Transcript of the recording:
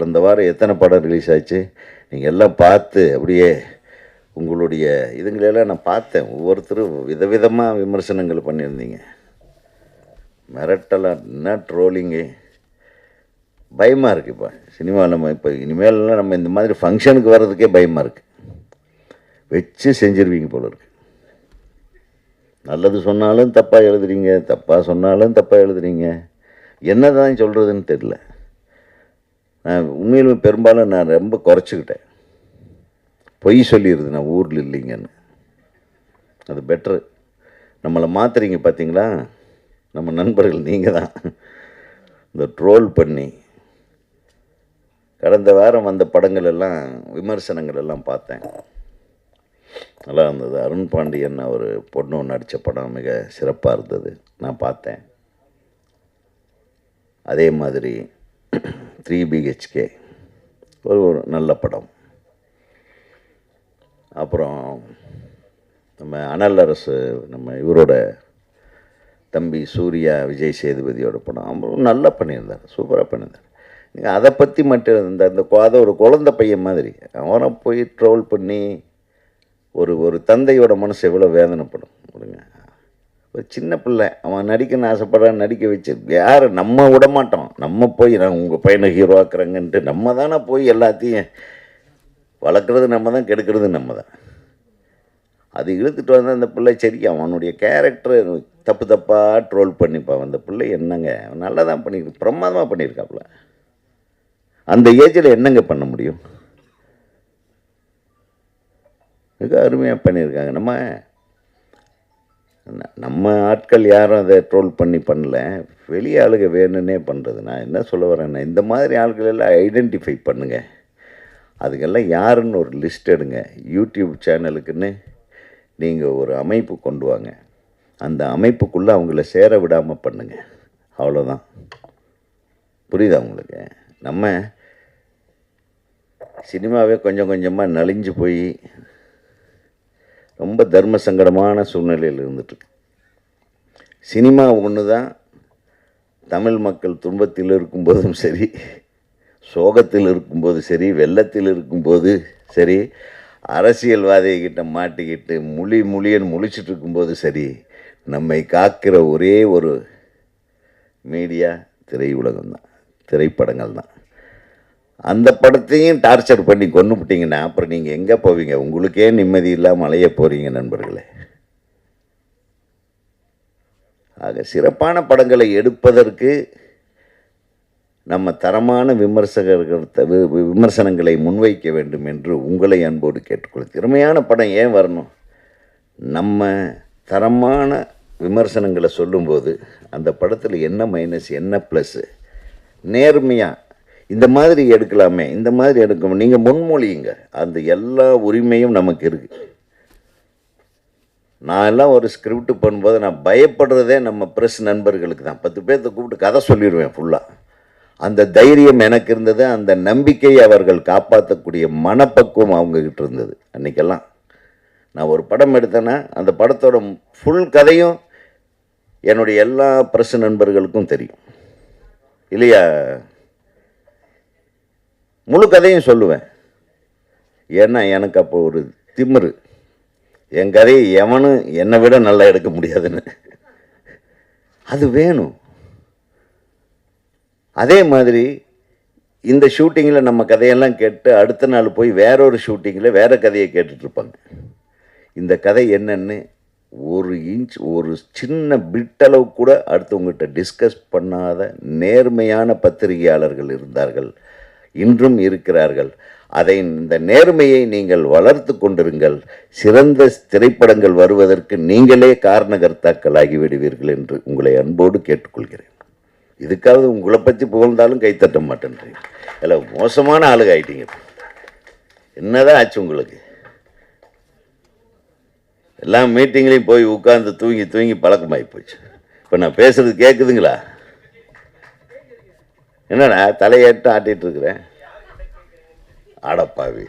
கடந்த வாரம் எத்தனை படம் ரிலீஸ் ஆச்சு? நீங்கள் எல்லாம் பார்த்து அப்படியே உங்களுடைய இதுங்களெல்லாம் நான் பார்த்தேன். ஒவ்வொருத்தரும் விதவிதமாக விமர்சனங்கள் பண்ணியிருந்தீங்க. மிரட்டலாம் என்ன ட்ரோலிங்கு பயமாக இருக்குது இப்போ. சினிமாவில் நம்ம இப்போ இனிமேல்லாம் நம்ம இந்த மாதிரி ஃபங்க்ஷனுக்கு வர்றதுக்கே பயமாக இருக்குது வச்சு செஞ்சிருவீங்க போல இருக்கு. நல்லது சொன்னாலும் தப்பாக எழுதுறீங்க தப்பாக சொன்னாலும் தப்பாக எழுதுறீங்க. என்ன தான் சொல்கிறதுன்னு தெரில நான் உண்மையிலுமே பெரும்பாலும் நான் ரொம்ப குறைச்சிக்கிட்டேன். பொய் சொல்லிடுது நான் ஊரில் இல்லைங்கன்னு. அது பெட்ரு நம்மளை மாத்துறீங்க பார்த்தீங்களா நம்ம நண்பர்கள் நீங்கள் தான். இந்த ட்ரோல் பண்ணி கடந்த வாரம் வந்த படங்கள் எல்லாம் விமர்சனங்கள் எல்லாம் பார்த்தேன். நல்லா இருந்தது. அருண் பாண்டியன் ஒரு பொண்ணு நடித்த படம் மிக சிறப்பாக இருந்தது. நான் பார்த்தேன். அதே மாதிரி த்ரீ பிஹெச்கே ஒரு ஒரு நல்ல படம். அப்புறம் நம்ம அனல் அரசு நம்ம இவரோட தம்பி சூர்யா விஜய் சேதுபதியோட படம். அவரும் நல்லா பண்ணியிருந்தார் சூப்பராக பண்ணியிருந்தார். நீங்கள் அதை பற்றி மட்டும் இந்த அந்த அதை ஒரு குழந்தை பையன் மாதிரி. அவனை போய் ட்ரோல் பண்ணி ஒரு ஒரு தந்தையோட மனசு எவ்வளோ வேதனைப்படும். ஒரு சின்ன பிள்ளை அவன் நடிக்கணும்னு ஆசைப்படுறான் நடிக்க வச்சு யார்? நம்ம விட மாட்டோம் நம்ம போய் நான் உங்கள் பையனை ஹீரோ ஆக்குறேங்கன்ட்டு நம்ம தானே போய் எல்லாத்தையும் வளர்க்குறது நம்ம தான் கெடுக்கிறது நம்ம தான். அது இழுத்துட்டு வந்தால் அந்த பிள்ளை சரி அவனுடைய கேரக்டர் தப்பு தப்பாக ட்ரோல் பண்ணிப்பான். அந்த பிள்ளை என்னங்க? அவன் நல்லா தான் பண்ணியிருக்கு பிரமாதமாக பண்ணியிருக்காப்புல அந்த ஏஜில் என்னங்க பண்ண முடியும்? மிக அருமையாக பண்ணியிருக்காங்க நம்ம நம்ம ஆட்கள் யாரும் அதை ட்ரோல் பண்ணி பண்ணல. வெளியே ஆளுக வேணும்னே பண்ணுறது நான் என்ன சொல்ல வரேன்னா இந்த மாதிரி ஆட்கள் எல்லாம் ஐடென்டிஃபை பண்ணுங்கள் அதுக்கெல்லாம் யாருன்னு ஒரு லிஸ்ட் எடுங்க. யூடியூப் சேனலுக்குன்னு நீங்கள் ஒரு அமைப்பு கொண்டு வாங்க. அந்த அமைப்புக்குள்ளே அவங்கள சேர விடாமல் பண்ணுங்கள் அவ்வளோதான் புரியுதா உங்களுக்கு? நம்ம சினிமாவே கொஞ்சம் கொஞ்சமாக நலிஞ்சு போய் ரொம்ப தர்ம சங்கடமான சூழ்நிலையில் இருந்துட்டு. சினிமா ஒன்று தான் தமிழ் மக்கள் துன்பத்தில் இருக்கும்போதும் சரி சோகத்தில் இருக்கும்போது சரி வெள்ளத்தில் இருக்கும்போது சரி அரசியல்வாதிகிட்ட மாட்டிக்கிட்டு முழி முழியன்னு முழிச்சிட்டு இருக்கும்போது சரி நம்மை காக்கிற ஒரே ஒரு மீடியா திரையுலகம் தான் திரைப்படங்கள் தான் அந்த படத்தையும் டார்ச்சர் பண்ணி கொண்டுபிட்டீங்கன்னா அப்புறம் நீங்கள் எங்கே போவீங்க? உங்களுக்கே நிம்மதி இல்லாமல் அலைய போகிறீங்க நண்பர்களே. ஆக சிறப்பான படங்களை எடுப்பதற்கு நம்ம தரமான விமர்சகர்கள் வி- விமர்சனங்களை முன்வைக்க வேண்டும் என்று உங்களை அன்போடு கேட்டுக்கொள்ள திறமையான படம் ஏன் வரணும்? நம்ம தரமான விமர்சனங்களை சொல்லும்போது அந்த படத்தில் என்ன மைனஸ் என்ன ப்ளஸ்ஸு நேர்மையாக இந்த மாதிரி எடுக்கலாமே இந்த மாதிரி எடுக்கணும் நீங்கள் முன்மொழியுங்க. அந்த எல்லா உரிமையும் நமக்கு இருக்குது நான் எல்லாம் ஒரு ஸ்கிரிப்ட் பண்ணும்போது நான் பயப்படுறதே நம்ம ப்ரெஸ் நண்பர்களுக்கு தான். பத்து பேர்த்த கூப்பிட்டு கதை சொல்லிடுவேன் ஃபுல்லாக அந்த தைரியம் எனக்கு இருந்தது அந்த நம்பிக்கை அவர்கள் காப்பாற்றக்கூடிய மனப்பக்குவம் அவங்கக்கிட்ட இருந்தது அன்றைக்கெல்லாம் நான் ஒரு படம் எடுத்தேன்னா அந்த படத்தோட ஃபுல் கதையும் என்னுடைய எல்லா ப்ரெஸ் நண்பர்களுக்கும் தெரியும். இல்லையா? முழு கதையும் சொல்லுவேன். ஏன்னா எனக்கு அப்போ ஒரு திமிரு. என் கதையை எவனும் என்னை விட நல்லா எடுக்க முடியாதுன்னு. அது வேணும். அதே மாதிரி இந்த ஷூட்டிங்கில் நம்ம கதையெல்லாம் கேட்டு அடுத்த நாள் போய் வேற ஒரு ஷூட்டிங்கில் வேறு கதையை கேட்டுட்ருப்பாங்க. இந்த கதை என்னென்னு ஒரு இன்ச் ஒரு சின்ன பிட்டளவு கூட அடுத்தவங்ககிட்ட டிஸ்கஸ் பண்ணாத நேர்மையான பத்திரிகையாளர்கள் இருந்தார்கள். இன்றும் இருக்கிறார்கள். அதை இந்த நேர்மையை நீங்கள் வளர்த்து கொண்டிருங்கள். சிறந்த திரைப்படங்கள் வருவதற்கு நீங்களே காரணகர்த்தாக்கள் ஆகிவிடுவீர்கள் என்று உங்களை அன்போடு கேட்டுக்கொள்கிறேன். இதுக்காவது உங்களை பற்றி புகழ்ந்தாலும் கைத்தட்ட மாட்டேன்றீங்க. இல்லை மோசமான ஆளுக ஆயிட்டீங்க. என்னதான் ஆச்சு உங்களுக்கு? எல்லா மீட்டிங்லேயும் போய் உட்காந்து தூங்கி தூங்கி பழக்கமாகி போச்சு. இப்போ நான் பேசுறது கேட்குதுங்களா என்னடா தலையேட்டு ஆட்டிட்டு இருக்கிறேன் அடப்பாவி.